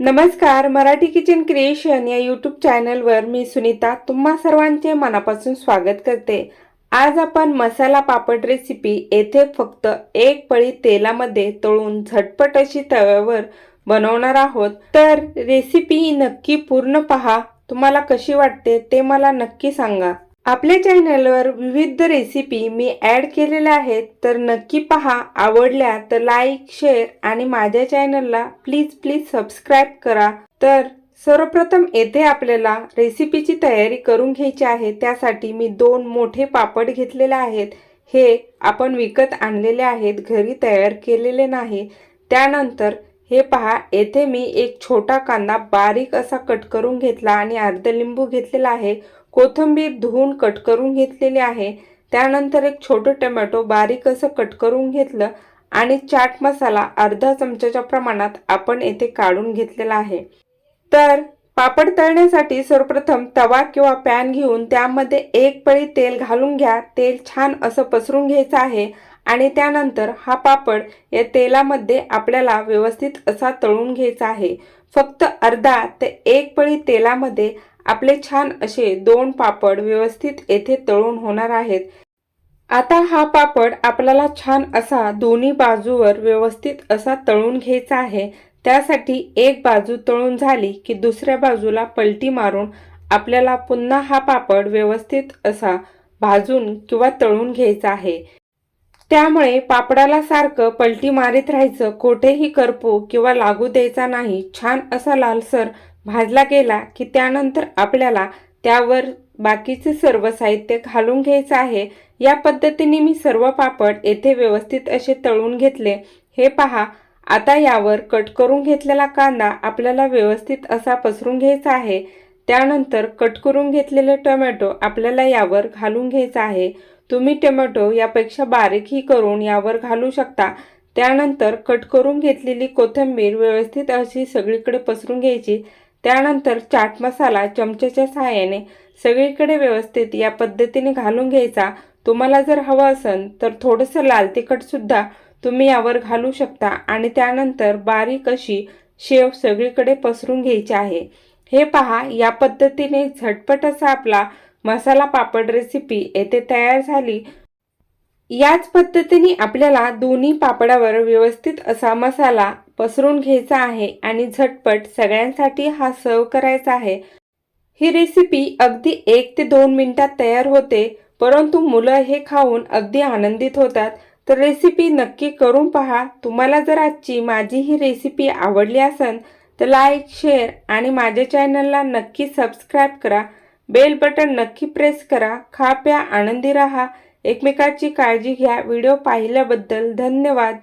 नमस्कार Marathi kitchen creation या YouTube चॅनलवर मी सुनीता तुम्हा सर्वांचे मनापासून स्वागत करते. आज आपण मसाला पापड रेसिपी येथे फक्त एक पळी तेलामध्ये तळून झटपट अशी तव्यावर बनवणार आहोत. तर रेसिपी नक्की पूर्ण पहा. तुम्हाला कशी वाटते ते मला नक्की सांगा. आपल्या चॅनलवर विविध रेसिपी मी ॲड केलेल्या आहेत तर नक्की पहा. आवडल्या तर लाईक शेअर आणि माझ्या चॅनलला प्लीज प्लीज सबस्क्राईब करा. तर सर्वप्रथम येथे आपल्याला रेसिपीची तयारी करून घ्यायची आहे. त्यासाठी मी दोन मोठे पापड घेतलेले आहेत. हे आपण विकत आणलेले आहेत. घरी तयार केलेले नाही. त्यानंतर हे पहा येथे मी एक छोटा कांदा बारीक असा कट करून घेतला आणि अर्ध लिंबू घेतलेला आहे. कोथिंबीर धुवून कट करून घेतलेली आहे. त्यानंतर एक छोटं टोमॅटो बारीक असं कट करून घेतलं आणि चाट मसाला अर्धा चमच्याच्या प्रमाणात आपण येथे काढून घेतलेला आहे. तर पापड तळण्यासाठी सर्वप्रथम तवा किंवा पॅन घेऊन त्यामध्ये एक पळी तेल घालून घ्या. तेल छान असं पसरून घ्यायचं आहे. आणि त्यानंतर हा पापड या तेलामध्ये आपल्याला व्यवस्थित असा तळून घ्यायचा आहे. फक्त अर्धा ते एक पळी तेलामध्ये आपले छान असे दोन पापड व्यवस्थित येथे तळून होणार आहेत. आता हा पापड आपल्याला छान असा दोन्ही बाजूवर व्यवस्थित असा तळून घ्यायचा आहे. त्यासाठी एक बाजू तळून झाली की दुसऱ्या बाजूला पलटी मारून आपल्याला पुन्हा हा पापड व्यवस्थित असा भाजून किंवा तळून घ्यायचा आहे. त्यामुळे पापडाला सारखं पलटी मारीत राहायचं कोठेही करपू किंवा लागू द्यायचा नाही छान असा लालसर भाजला गेला की त्यानंतर आपल्याला त्यावर बाकीचे सर्व साहित्य घालून घ्यायचं आहे. या पद्धतीने मी सर्व पापड येथे व्यवस्थित असे तळून घेतले. हे पहा आता यावर कट करून घेतलेला कांदा आपल्याला व्यवस्थित असा पसरून घ्यायचा आहे. त्यानंतर कट करून घेतलेले टोमॅटो आपल्याला यावर घालून घ्यायचा आहे. तुम्ही टोमॅटो यापेक्षा बारीकही करून यावर घालू शकता. त्यानंतर कट करून घेतलेली कोथिंबीर व्यवस्थित अशी सगळीकडे पसरून घ्यायची. त्यानंतर चाट मसाला चमच्याच्या सहाय्याने सगळीकडे व्यवस्थित या पद्धतीने घालून घ्यायचा. तुम्हाला जर हवं असेल तर थोडंसं लाल तिखटसुद्धा तुम्ही यावर घालू शकता आणि त्यानंतर बारीक अशी शेव सगळीकडे पसरून घ्यायची आहे. हे पहा या पद्धतीने झटपट असा आपला मसाला पापड रेसिपी येथे तयार झाली. याच पद्धतीने आपल्याला दोन्ही पापडावर व्यवस्थित असा मसाला पसरून घ्यायचा आहे आणि झटपट सगळ्यांसाठी हा सर्व करायचा आहे. ही रेसिपी अगदी एक ते दोन मिनिटात तयार होते परंतु मुलं हे खाऊन अगदी आनंदित होतात. तर रेसिपी नक्की करून पहा. तुम्हाला जर आजची माझी ही रेसिपी आवडली असेल तर लाईक शेअर आणि माझ्या चॅनलला नक्की सबस्क्राईब करा. बेल बटन नक्की प्रेस करा. खा प्या आनंदी राहा. एकमेकाची काळजी घ्या. व्हिडिओ पाहिल्याबद्दल धन्यवाद.